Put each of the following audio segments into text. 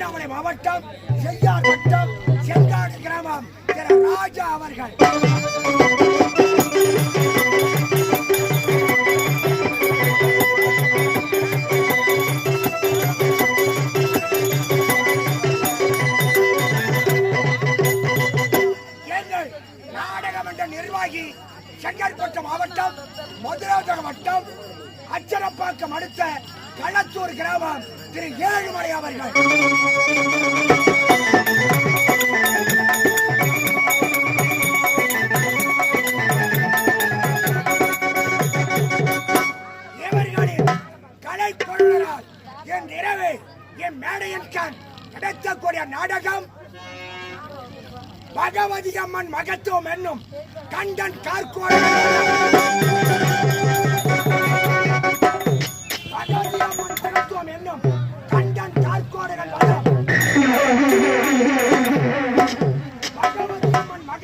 திருவண்ணாமலை மாவட்டம் செய்யார் வட்டம் செங்காடு கிராமம் திரு ராஜா அவர்கள். எங்கள் நாடகமன்ற நிர்வாகி செங்கல்பட்டு மாவட்டம் மதுராந்தகம் வட்டம் அச்சரப்பாக்கம் அடுத்த களத்தூர் கிராமம் திரு ஏழுமலை அவர்கள். இவர்களின் கலை கொள்வரால் என் இரவு என் மேடையின் கண் கிடைக்கக்கூடிய நாடகம்? பகவதி அம்மன் மகத்துவம் என்னும் கண்டன் கார்கோட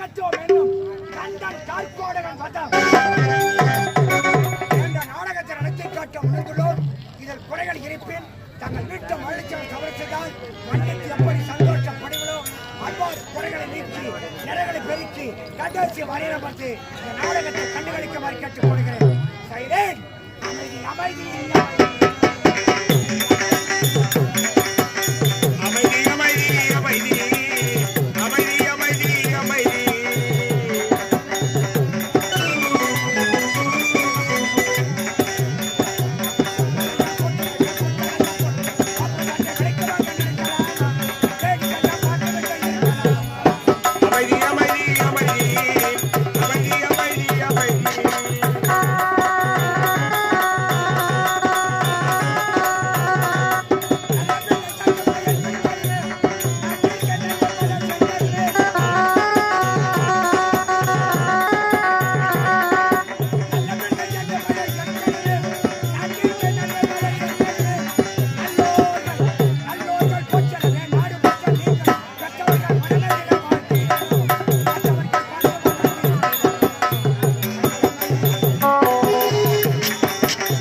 அம்மன் மகத்துவம் கண்டன் கார்கோடுகள் வதம் என்ற நாடகத்தை நடத்தி காட்ட முனைந்துள்ளோர் இதில் குறைகள் இருப்பின் தங்கள் வீட்டு மகிழ்ச்சியை தவிர்த்ததால் மன்னித்து எப்படி சந்தோஷப்படுங்களோ அவ்வாறு குறைகளை நீக்கி நிறைகளை பெருக்கி கடைசி வரையிடப்பட்டு இந்த நாடகத்தை கண்டுகளிக்குமாறு கேட்டுக் கொள்கிறேன். சைலேன் அமைதி அமைதி.